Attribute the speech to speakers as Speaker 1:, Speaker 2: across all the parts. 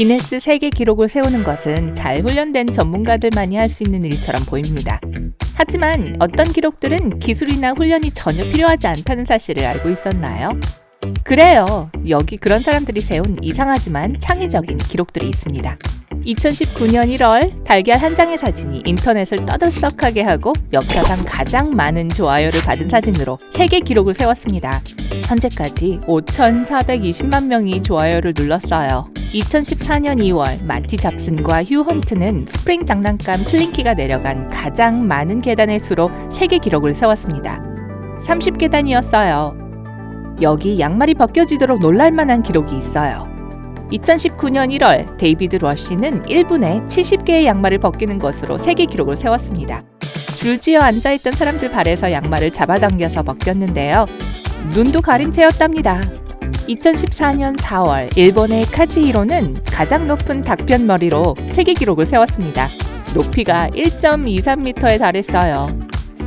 Speaker 1: 기네스 세계 기록을 세우는 것은 잘 훈련된 전문가들만이 할 수 있는 일처럼 보입니다. 하지만 어떤 기록들은 기술이나 훈련이 전혀 필요하지 않다는 사실을 알고 있었나요? 그래요. 여기 그런 사람들이 세운 이상하지만 창의적인 기록들이 있습니다. 2019년 1월 달걀 한 장의 사진이 인터넷을 떠들썩하게 하고 역사상 가장 많은 좋아요를 받은 사진으로 세계 기록을 세웠습니다. 현재까지 5,420만 명이 좋아요를 눌렀어요. 2014년 2월 마티 잡슨과 휴 헌트는 스프링 장난감 슬링키가 내려간 가장 많은 계단의 수로 세계 기록을 세웠습니다. 30계단이었어요. 여기 양말이 벗겨지도록 놀랄만한 기록이 있어요. 2019년 1월 데이비드 러시는 1분에 70개의 양말을 벗기는 것으로 세계 기록을 세웠습니다. 줄지어 앉아있던 사람들 발에서 양말을 잡아당겨서 벗겼는데요. 눈도 가린 채였답니다. 2014년 4월 일본의 카즈히로는 가장 높은 닭변 머리로 세계 기록을 세웠습니다. 높이가 1.23m에 달했어요.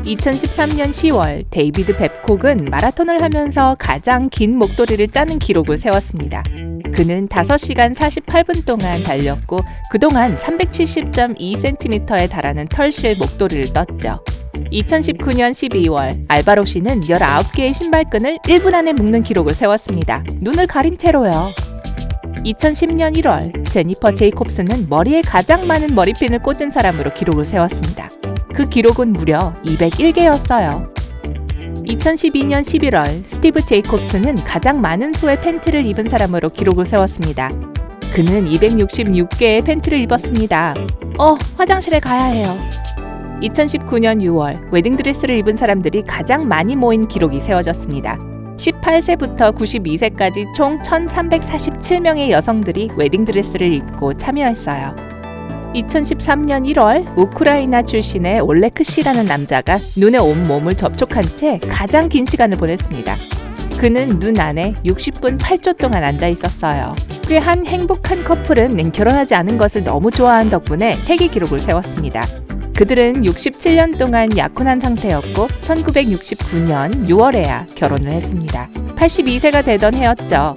Speaker 1: 2013년 10월 데이비드 뱁콕은 마라톤을 하면서 가장 긴 목도리를 짜는 기록을 세웠습니다. 그는 5시간 48분 동안 달렸고 그동안 370.2cm에 달하는 털실 목도리를 떴죠. 2019년 12월 알바로 씨는 19개의 신발끈을 1분 안에 묶는 기록을 세웠습니다. 눈을 가린 채로요. 2010년 1월 제니퍼 제이콥스는 머리에 가장 많은 머리핀을 꽂은 사람으로 기록을 세웠습니다. 그 기록은 무려 201개였어요. 2012년 11월 스티브 제이콥스는 가장 많은 수의 팬티를 입은 사람으로 기록을 세웠습니다. 그는 266개의 팬티를 입었습니다. 어, 화장실에 가야 해요. 2019년 6월 웨딩드레스를 입은 사람들이 가장 많이 모인 기록이 세워졌습니다. 18세부터 92세까지 총 1,347명의 여성들이 웨딩드레스를 입고 참여했어요. 2013년 1월 우크라이나 출신의 올레크 씨라는 남자가 눈에 온 몸을 접촉한 채 가장 긴 시간을 보냈습니다. 그는 눈 안에 60분 8초 동안 앉아 있었어요. 꽤 한 행복한 커플은 결혼하지 않은 것을 너무 좋아한 덕분에 세계 기록을 세웠습니다. 그들은 67년 동안 약혼한 상태였고 1969년 6월에야 결혼을 했습니다. 82세가 되던 해였죠.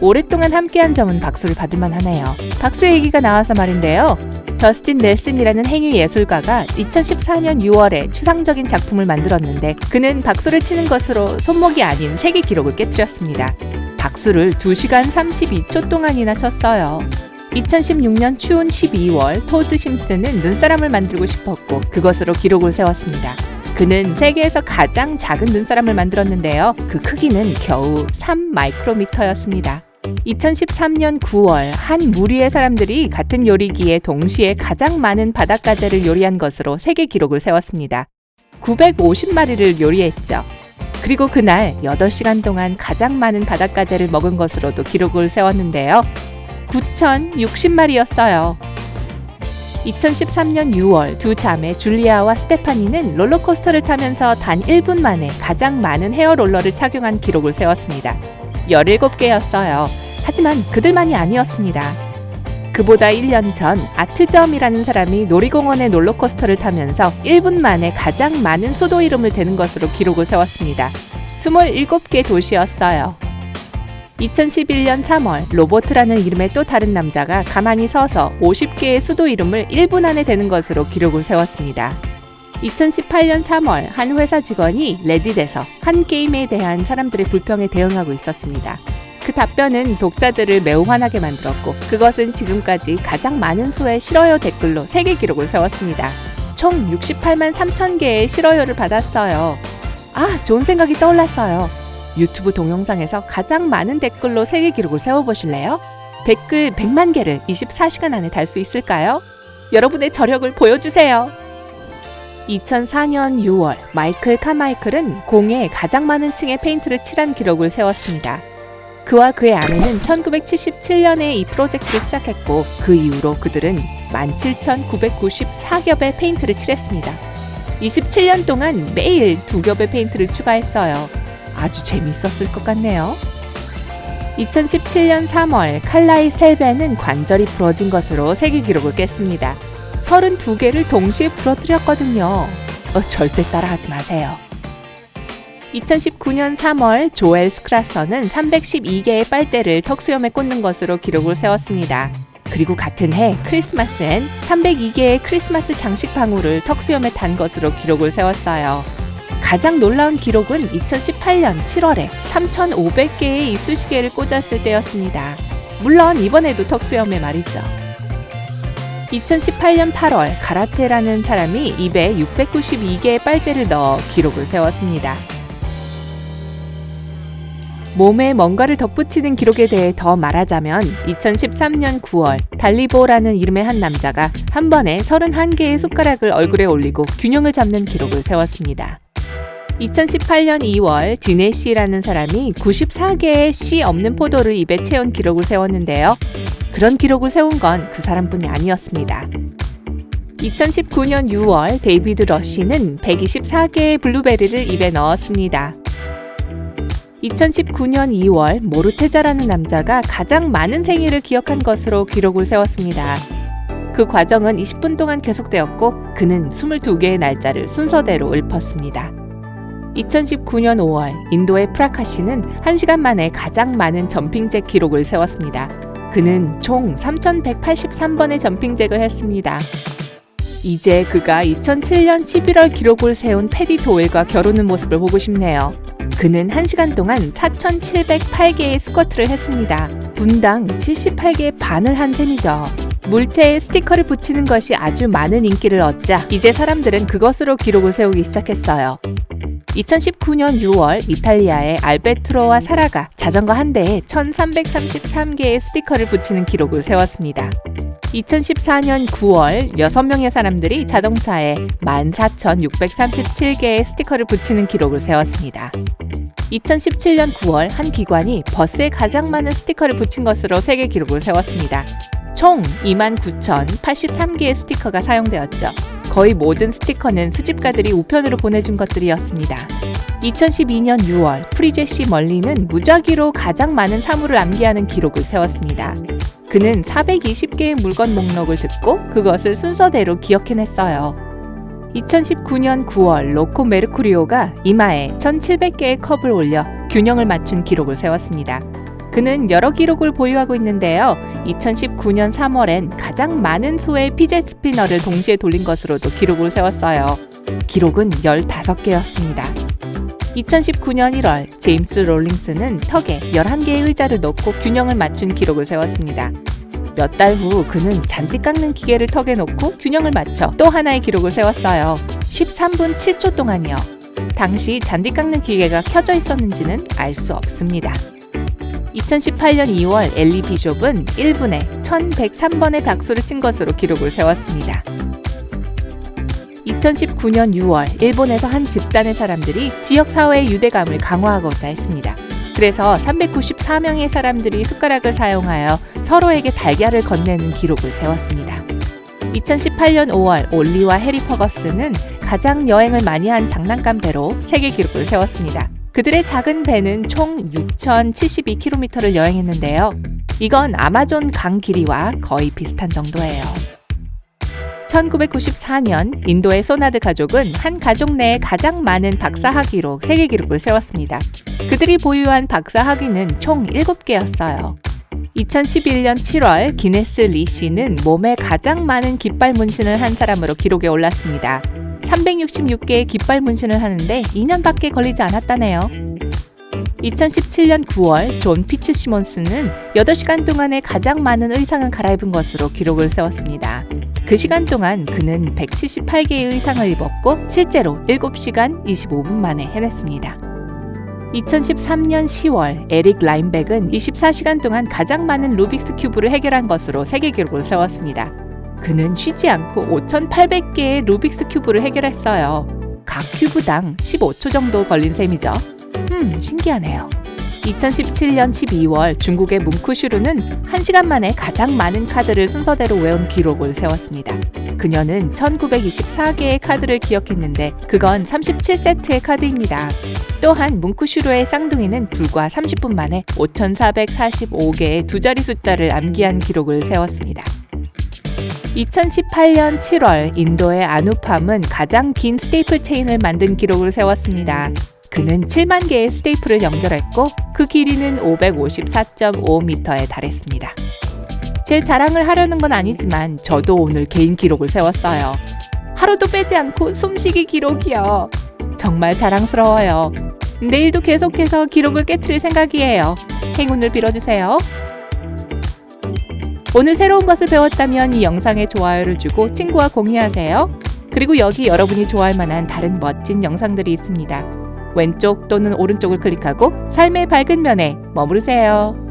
Speaker 1: 오랫동안 함께한 점은 박수를 받을 만하네요. 박수 얘기가 나와서 말인데요. 더스틴 넬슨이라는 행위 예술가가 2014년 6월에 추상적인 작품을 만들었는데 그는 박수를 치는 것으로 손목이 아닌 세계 기록을 깨뜨렸습니다. 박수를 2시간 32초 동안이나 쳤어요. 2016년 추운 12월 토드 심슨은 눈사람을 만들고 싶었고 그것으로 기록을 세웠습니다. 그는 세계에서 가장 작은 눈사람을 만들었는데요. 그 크기는 겨우 3 마이크로미터였습니다. 2013년 9월 한 무리의 사람들이 같은 요리기에 동시에 가장 많은 바닷가재를 요리한 것으로 세계 기록을 세웠습니다. 950마리를 요리했죠. 그리고 그날 8시간 동안 가장 많은 바닷가재를 먹은 것으로도 기록을 세웠는데요. 9,060마리였어요. 2013년 6월 두 자매 줄리아와 스테파니는 롤러코스터를 타면서 단 1분 만에 가장 많은 헤어롤러를 착용한 기록을 세웠습니다. 17개였어요. 하지만 그들만이 아니었습니다. 그보다 1년 전 아트점이라는 사람이 놀이공원의 롤러코스터를 타면서 1분 만에 가장 많은 수도 이름을 대는 것으로 기록을 세웠습니다. 27개 도시였어요. 2011년 3월 로버트라는 이름의 또 다른 남자가 가만히 서서 50개의 수도 이름을 1분 안에 대는 것으로 기록을 세웠습니다. 2018년 3월 한 회사 직원이 레딧에서 한 게임에 대한 사람들의 불평에 대응하고 있었습니다. 그 답변은 독자들을 매우 화나게 만들었고 그것은 지금까지 가장 많은 수의 싫어요 댓글로 세계 기록을 세웠습니다. 총 68만 3천 개의 싫어요를 받았어요. 아, 좋은 생각이 떠올랐어요. 유튜브 동영상에서 가장 많은 댓글로 세계 기록을 세워보실래요? 댓글 100만 개를 24시간 안에 달 수 있을까요? 여러분의 저력을 보여주세요. 2004년 6월 마이클 카마이클은 공에 가장 많은 층의 페인트를 칠한 기록을 세웠습니다. 그와 그의 아내는 1977년에 이 프로젝트를 시작했고 그 이후로 그들은 17,994겹의 페인트를 칠했습니다. 27년 동안 매일 두 겹의 페인트를 추가했어요. 아주 재밌었을 것 같네요. 2017년 3월 칼라이 셀베는 관절이 부러진 것으로 세계 기록을 깼습니다. 32개를 동시에 부러뜨렸거든요. 어, 절대 따라하지 마세요. 2019년 3월 조엘 스크라서는 312개의 빨대를 턱수염에 꽂는 것으로 기록을 세웠습니다. 그리고 같은 해 크리스마스엔 302개의 크리스마스 장식 방울을 턱수염에 단 것으로 기록을 세웠어요. 가장 놀라운 기록은 2018년 7월에 3,500개의 이쑤시개를 꽂았을 때였습니다. 물론 이번에도 턱수염에 말이죠. 2018년 8월 가라테라는 사람이 입에 692개의 빨대를 넣어 기록을 세웠습니다. 몸에 뭔가를 덧붙이는 기록에 대해 더 말하자면 2013년 9월 달리보라는 이름의 한 남자가 한 번에 31개의 숟가락을 얼굴에 올리고 균형을 잡는 기록을 세웠습니다. 2018년 2월 디네시라는 사람이 94개의 씨 없는 포도를 입에 채운 기록을 세웠는데요. 그런 기록을 세운 건 그 사람뿐이 아니었습니다. 2019년 6월 데이비드 러시는 124개의 블루베리를 입에 넣었습니다. 2019년 2월 모르테자라는 남자가 가장 많은 생일을 기억한 것으로 기록을 세웠습니다. 그 과정은 20분 동안 계속되었고 그는 22개의 날짜를 순서대로 읊었습니다. 2019년 5월 인도의 프라카시는 1시간 만에 가장 많은 점핑잭 기록을 세웠습니다. 그는 총 3,183번의 점핑잭을 했습니다. 이제 그가 2007년 11월 기록을 세운 패디 도웰과 겨루는 모습을 보고 싶네요. 그는 1시간 동안 4,708개의 스쿼트를 했습니다. 분당 78개의 반을 한 셈이죠. 물체에 스티커를 붙이는 것이 아주 많은 인기를 얻자 이제 사람들은 그것으로 기록을 세우기 시작했어요. 2019년 6월 이탈리아의 알베트로와 사라가 자전거 한 대에 1333개의 스티커를 붙이는 기록을 세웠습니다. 2014년 9월 6명의 사람들이 자동차에 14,637개의 스티커를 붙이는 기록을 세웠습니다. 2017년 9월 한 기관이 버스에 가장 많은 스티커를 붙인 것으로 세계 기록을 세웠습니다. 총 29,083개의 스티커가 사용되었죠. 거의 모든 스티커는 수집가들이 우편으로 보내준 것들이었습니다. 2012년 6월 프리제시 멀리는 무작위로 가장 많은 사물을 암기하는 기록을 세웠습니다. 그는 420개의 물건 목록을 듣고 그것을 순서대로 기억해냈어요. 2019년 9월 로코 메르쿠리오가 이마에 1700개의 컵을 올려 균형을 맞춘 기록을 세웠습니다. 그는 여러 기록을 보유하고 있는데요. 2019년 3월엔 가장 많은 수의 피젯 스피너를 동시에 돌린 것으로도 기록을 세웠어요. 기록은 15개였습니다. 2019년 1월 제임스 롤링스는 턱에 11개의 의자를 넣고 균형을 맞춘 기록을 세웠습니다. 몇 달 후 그는 잔디 깎는 기계를 턱에 놓고 균형을 맞춰 또 하나의 기록을 세웠어요. 13분 7초 동안이요. 당시 잔디 깎는 기계가 켜져 있었는지는 알 수 없습니다. 2018년 2월 엘리 비숍은 1분에 1103번의 박수를 친 것으로 기록을 세웠습니다. 2019년 6월 일본에서 한 집단의 사람들이 지역 사회의 유대감을 강화하고자 했습니다. 그래서 394명의 사람들이 숟가락을 사용하여 서로에게 달걀을 건네는 기록을 세웠습니다. 2018년 5월 올리와 해리 퍼거스는 가장 여행을 많이 한 장난감 배로 세계 기록을 세웠습니다. 그들의 작은 배는 총 6,072km를 여행했는데요. 이건 아마존 강 길이와 거의 비슷한 정도예요. 1994년 인도의 소나드 가족은 한 가족 내에 가장 많은 박사 학위로 세계 기록을 세웠습니다. 그들이 보유한 박사 학위는 총 7개였어요. 2011년 7월 기네스 리 씨는 몸에 가장 많은 깃발 문신을 한 사람으로 기록에 올랐습니다. 366개의 깃발 문신을 하는데 2년밖에 걸리지 않았다네요. 2017년 9월 존 피츠 시몬스는 8시간 동안에 가장 많은 의상을 갈아입은 것으로 기록을 세웠습니다. 그 시간 동안 그는 178개의 의상을 입었고 실제로 7시간 25분 만에 해냈습니다. 2013년 10월 에릭 라인백은 24시간 동안 가장 많은 루빅스 큐브를 해결한 것으로 세계 기록을 세웠습니다. 그는 쉬지 않고 5,800개의 루빅스 큐브를 해결했어요. 각 큐브당 15초 정도 걸린 셈이죠. 음, 신기하네요. 2017년 12월 중국의 뭉쿠슈르는 1시간 만에 가장 많은 카드를 순서대로 외운 기록을 세웠습니다. 그녀는 1924개의 카드를 기억했는데 그건 37세트의 카드입니다. 또한 뭉쿠슈르의 쌍둥이는 불과 30분 만에 5,445개의 두 자리 숫자를 암기한 기록을 세웠습니다. 2018년 7월 인도의 아누팜은 가장 긴 스테이플 체인을 만든 기록을 세웠습니다. 그는 7만 개의 스테이플을 연결했고 그 길이는 554.5m에 달했습니다. 제 자랑을 하려는 건 아니지만 저도 오늘 개인 기록을 세웠어요. 하루도 빼지 않고 숨쉬기 기록이요. 정말 자랑스러워요. 내일도 계속해서 기록을 깨뜨릴 생각이에요. 행운을 빌어주세요. 오늘 새로운 것을 배웠다면 이 영상에 좋아요를 주고 친구와 공유하세요. 그리고 여기 여러분이 좋아할 만한 다른 멋진 영상들이 있습니다. 왼쪽 또는 오른쪽을 클릭하고 삶의 밝은 면에 머무르세요.